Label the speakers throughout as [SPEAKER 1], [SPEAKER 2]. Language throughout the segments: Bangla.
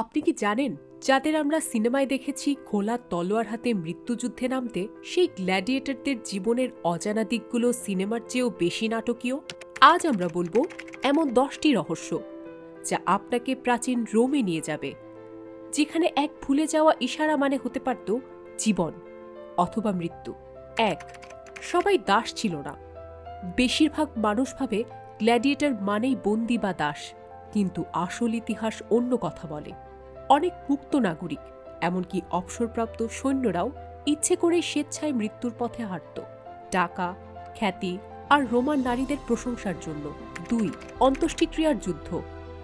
[SPEAKER 1] আপনি কি জানেন, যাদের আমরা সিনেমায় দেখেছি খোলা তলোয়ার হাতে মৃত্যুযুদ্ধে নামতে, সেই গ্ল্যাডিয়েটরদের জীবনের অজানা দিকগুলো সিনেমার চেয়েও বেশি নাটকীয়? আজ আমরা বলব এমন দশটি রহস্য, যা আপনাকে প্রাচীন রোমে নিয়ে যাবে, যেখানে এক ভুলে যাওয়া ইশারা মানে হতে পারত জীবন অথবা মৃত্যু। এক, সবাই দাস ছিল না। বেশিরভাগ মানুষ ভাবে গ্ল্যাডিয়েটর মানেই বন্দি বা দাস, কিন্তু আসল ইতিহাস অন্য কথা বলে। অনেক মুক্ত নাগরিক, এমনকি অবসরপ্রাপ্ত সৈন্যরাও ইচ্ছে করে স্বেচ্ছায় মৃত্যুর পথে হাঁটত। টাকা খ্যাতি আর রোমান নারীদের প্রশংসার জন্য। দুই, অন্ত্যেষ্টিক্রিয়ার যুদ্ধ।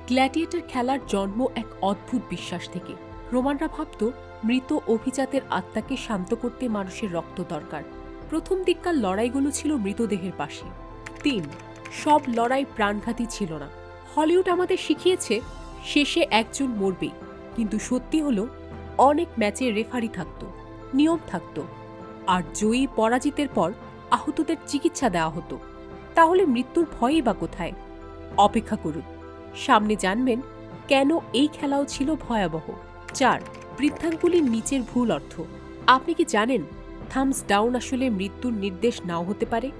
[SPEAKER 1] গ্ল্যাডিয়েটর খেলার জন্ম এক অদ্ভুত বিশ্বাস থেকে। রোমানরা ভাবত, মৃত অভিজাতের আত্মাকে শান্ত করতে মানুষের রক্ত দরকার। প্রথম দিককার লড়াইগুলো ছিল মৃতদেহের পাশে। তিন, সব লড়াই প্রাণঘাতী ছিল না। হলিউড আমাদের শিখিয়েছে, শেষে একজন মরবেই। কিন্তু সত্যি হলো, অনেক ম্যাচে রেফারি থাকতো, নিয়ম থাকতো। আর জয়ী পরাজিতের পর আহতদের চিকিৎসা দেওয়া হতো। তাহলে মৃত্যুর ভয়ই বা কোথায়? অপেক্ষা করুন। সামনে জানবেন কেন এই খেলাও ছিল ভয়াবহ। চার, বৃদ্ধাঙ্গুলির নিচের ভুল অর্থ। আপনি কি জানেন থামস ডাউন আসলে মৃত্যুর নির্দেশ নাও হতে পারে?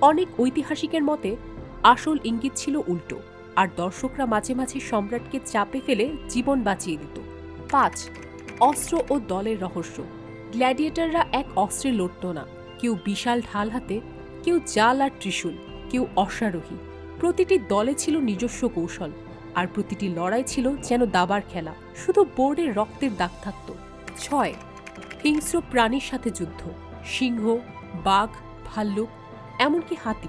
[SPEAKER 1] অনেক ঐতিহাসিকের মতে আসল ইঙ্গিত ছিল উল্টো। আর দর্শকরা মাঝে মাঝে সম্রাটকে চাপে ফেলে জীবন বাঁচিয়ে দিত। পাঁচ, অস্ত্র ও দলের রহস্য। গ্ল্যাডিয়েটররা এক অস্ত্রে লড়ত না। কেউ বিশাল ঢাল হাতে, কেউ জাল আর ত্রিশূল, কেউ অশ্বারোহী। প্রতিটি দলে ছিল নিজস্ব কৌশল, আর প্রতিটি লড়াই ছিল যেন দাবার খেলা। শুধু বোর্ডে রক্তের দাগ থাকত। ছয়, হিংস্র প্রাণীর সাথে যুদ্ধ। সিংহ, বাঘ, ভাল্লুক, এমনকি হাতি।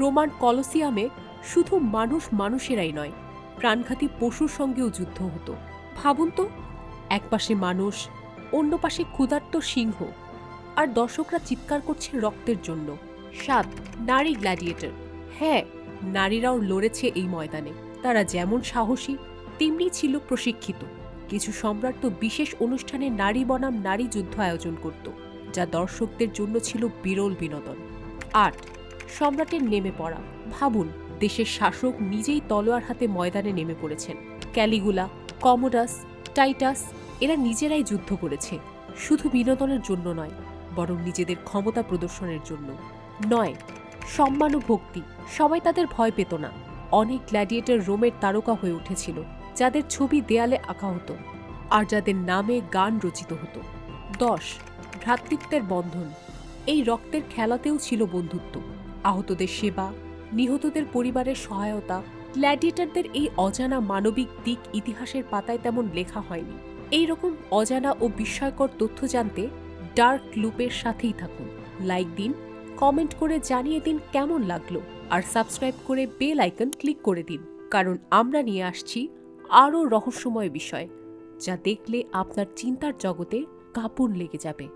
[SPEAKER 1] রোমান কলসিয়ামে শুধু মানুষ মানুষেরাই নয়, প্রাণঘাতী পশুর সঙ্গেও যুদ্ধ হতো। ভাবুন তো, এক পাশে মানুষ, অন্য পাশে ক্ষুধার্ত সিংহ, আর দর্শকরা চিৎকার করছে রক্তের জন্য। সাত, নারী গ্ল্যাডিয়েটর। হ্যাঁ নারীরাও লড়েছে এই ময়দানে। তারা যেমন সাহসী, তেমনি ছিল প্রশিক্ষিত। কিছু সম্রাট তো বিশেষ অনুষ্ঠানে নারী বনাম, নারী যুদ্ধ আয়োজন করত, যা দর্শকদের জন্য ছিল বিরল বিনোদন। আট, সম্রাটের নেমে পড়া। ভাবুন দেশের শাসক নিজেই তলোয়ার হাতে ময়দানে নেমে পড়েছেন। ক্যালিগুলা, কমোডাস, টাইটাস, এরা নিজেরাই যুদ্ধ করেছে। শুধু বিনোদনের জন্য নয়, বরং নিজেদের ক্ষমতা প্রদর্শনের জন্য। নয়, সম্মান ও ভক্তি। সবাই তাদের ভয় পেত না। অনেক গ্ল্যাডিয়েটর রোমের তারকা হয়ে উঠেছিল, যাদের ছবি দেয়ালে আঁকা হতো, আর যাদের নামে গান রচিত হতো। দশ, ভ্রাতৃত্বের বন্ধন। এই রক্তের খেলাতেও ছিল বন্ধুত্ব। আহতদের সেবা নিহতদের পরিবারের সহায়তা গ্ল্যাডিয়েটরদের এই অজানা মানবিক দিক ইতিহাসের পাতায় তেমন লেখা হয়নি। এই রকম অজানা ও বিস্ময়কর তথ্য জানতে ডার্ক লুপের সাথেই থাকুন। লাইক দিন কমেন্ট করে জানিয়ে দিন কেমন লাগল, আর সাবস্ক্রাইব করে বেল আইকন ক্লিক করে দিন। কারণ আমরা নিয়ে আসছি আরও রহস্যময় বিষয়, যা দেখলে আপনার চিন্তার জগতে কাঁপুন লেগে যাবে।